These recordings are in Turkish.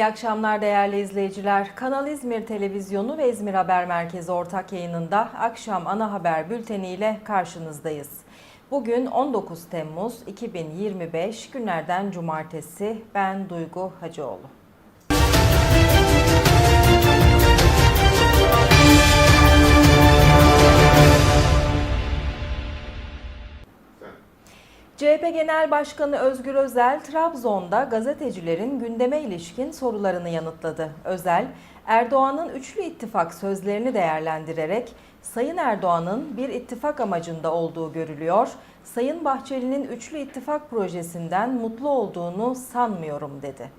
İyi akşamlar değerli izleyiciler. Kanal İzmir Televizyonu ve İzmir Haber Merkezi ortak yayınında akşam ana haber bülteni ile karşınızdayız. Bugün 19 Temmuz 2025 günlerden cumartesi. Ben Duygu Hacıoğlu. CHP Genel Başkanı Özgür Özel, Trabzon'da gazetecilerin gündeme ilişkin sorularını yanıtladı. Özel, Erdoğan'ın üçlü ittifak sözlerini değerlendirerek, Sayın Erdoğan'ın bir ittifak amacında olduğu görülüyor, Sayın Bahçeli'nin üçlü ittifak projesinden mutlu olduğunu sanmıyorum dedi.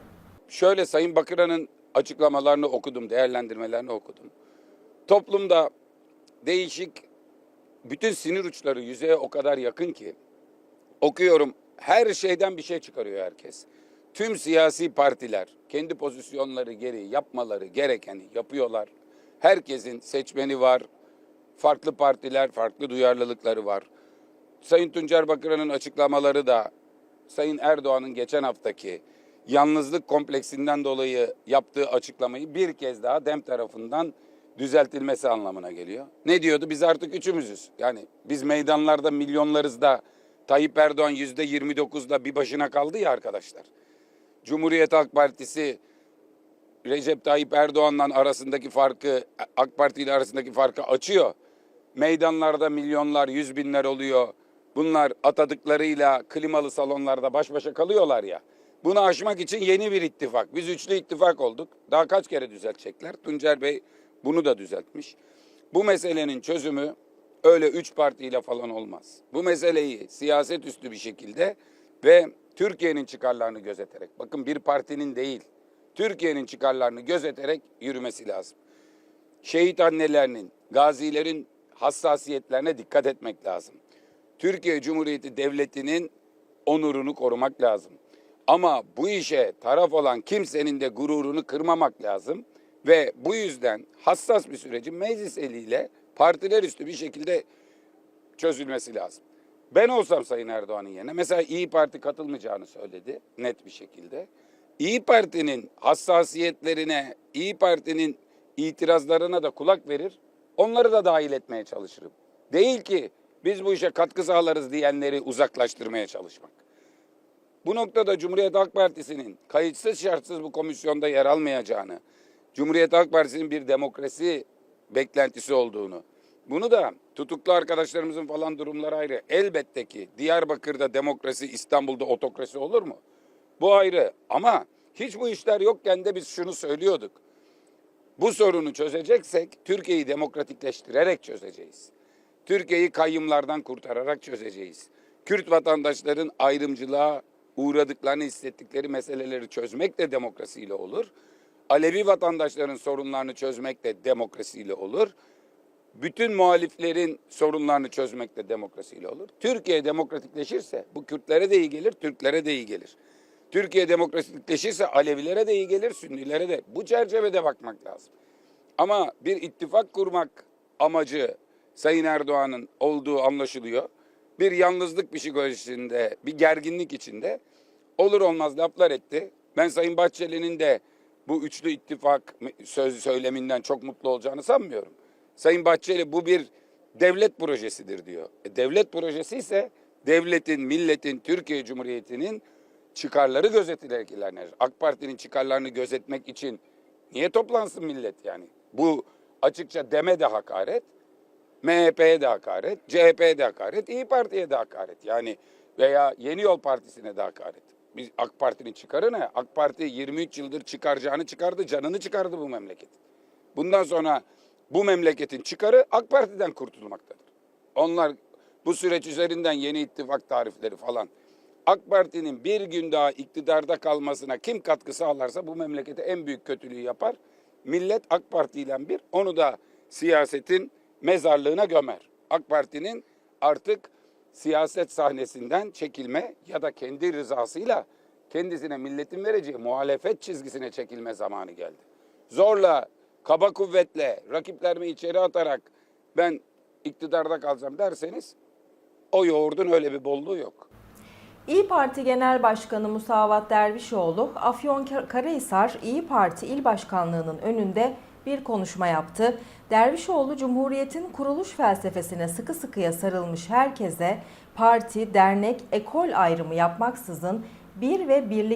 Şöyle Sayın Bakıran'ın açıklamalarını okudum, değerlendirmelerini okudum. Toplumda değişik bütün sinir uçları yüzeye o kadar yakın ki okuyorum her şeyden bir şey çıkarıyor herkes. Tüm siyasi partiler kendi pozisyonları gereği yapmaları gerekeni yapıyorlar. Herkesin seçmeni var. Farklı partiler, farklı duyarlılıkları var. Sayın Tuncer Bakıran'ın açıklamaları da Sayın Erdoğan'ın geçen haftaki yalnızlık kompleksinden dolayı yaptığı açıklamayı bir kez daha DEM tarafından düzeltilmesi anlamına geliyor. Ne diyordu? Biz artık üçümüzüz. Yani biz meydanlarda milyonlarız da Tayyip Erdoğan yüzde 29'da bir başına kaldı ya arkadaşlar. Cumhuriyet Halk Partisi Recep Tayyip Erdoğan'la arasındaki farkı, AK Parti ile arasındaki farkı açıyor. Meydanlarda milyonlar, yüz binler oluyor. Bunlar atadıklarıyla klimalı salonlarda baş başa kalıyorlar ya. Bunu aşmak için yeni bir ittifak. Biz üçlü ittifak olduk. Daha kaç kere düzeltecekler? Tuncer Bey bunu da düzeltmiş. Bu meselenin çözümü öyle üç partiyle falan olmaz. Bu meseleyi siyaset üstü bir şekilde ve Türkiye'nin çıkarlarını gözeterek, bakın bir partinin değil, Türkiye'nin çıkarlarını gözeterek yürümesi lazım. Şehit annelerinin, gazilerin hassasiyetlerine dikkat etmek lazım. Türkiye Cumhuriyeti Devleti'nin onurunu korumak lazım. Ama bu işe taraf olan kimsenin de gururunu kırmamak lazım. Ve bu yüzden hassas bir sürecin meclis eliyle partiler üstü bir şekilde çözülmesi lazım. Ben olsam Sayın Erdoğan'ın yerine mesela İyi Parti katılmayacağını söyledi net bir şekilde. İyi Parti'nin hassasiyetlerine, İyi Parti'nin itirazlarına da kulak verir. Onları da dahil etmeye çalışırım. Değil ki biz bu işe katkı sağlarız diyenleri uzaklaştırmaya çalışmak. Bu noktada Cumhuriyet Halk Partisi'nin kayıtsız şartsız bu komisyonda yer almayacağını, Cumhuriyet Halk Partisi'nin bir demokrasi beklentisi olduğunu, bunu da tutuklu arkadaşlarımızın falan durumları ayrı. Elbette ki Diyarbakır'da demokrasi, İstanbul'da otokrasi olur mu? Bu ayrı ama hiç bu işler yokken de biz şunu söylüyorduk. Bu sorunu çözeceksek Türkiye'yi demokratikleştirerek çözeceğiz. Türkiye'yi kayyımlardan kurtararak çözeceğiz. Kürt vatandaşların ayrımcılığa uğradıklarını hissettikleri meseleleri çözmek de demokrasiyle olur. Alevi vatandaşların sorunlarını çözmek de demokrasiyle olur. Bütün muhaliflerin sorunlarını çözmek de demokrasiyle olur. Türkiye demokratikleşirse bu Kürtlere de iyi gelir, Türklere de iyi gelir. Türkiye demokratikleşirse Alevilere de iyi gelir, Sünnilere de. Bu çerçevede bakmak lazım. Ama bir ittifak kurmak amacı Sayın Erdoğan'ın olduğu anlaşılıyor. Bir yalnızlık psikolojisinde, bir gerginlik içinde olur olmaz laflar etti. Ben Sayın Bahçeli'nin de bu üçlü ittifak söz söyleminden çok mutlu olacağını sanmıyorum. Sayın Bahçeli bu bir devlet projesidir diyor. E, devlet projesi ise devletin, milletin, Türkiye Cumhuriyeti'nin çıkarları gözetilerek ilerler. AK Parti'nin çıkarlarını gözetmek için niye toplansın millet yani? Bu açıkça deme de hakaret, MHP'ye de hakaret, CHP'ye de hakaret, İyi Parti'ye de hakaret. Yani veya Yeni Yol Partisi'ne de hakaret. Biz AK Parti'nin çıkarı ne? AK Parti 23 yıldır çıkaracağını çıkardı, canını çıkardı bu memleket. Bundan sonra bu memleketin çıkarı AK Parti'den kurtulmaktadır. Onlar bu süreç üzerinden yeni ittifak tarifleri falan. AK Parti'nin bir gün daha iktidarda kalmasına kim katkı sağlarsa bu memlekete en büyük kötülüğü yapar. Millet AK Parti ile bir, onu da siyasetin mezarlığına gömer. AK Parti'nin artık siyaset sahnesinden çekilme ya da kendi rızasıyla kendisine milletin vereceği muhalefet çizgisine çekilme zamanı geldi. Zorla, kaba kuvvetle, rakiplerimi içeri atarak ben iktidarda kalacağım derseniz o yoğurdun öyle bir bolluğu yok. İyi Parti Genel Başkanı Musavat Dervişoğlu, Afyonkarahisar İyi Parti İl Başkanlığı'nın önünde bir konuşma yaptı. Dervişoğlu, Cumhuriyet'in kuruluş felsefesine sıkı sıkıya sarılmış herkese parti, dernek, ekol ayrımı yapmaksızın bir ve birlikte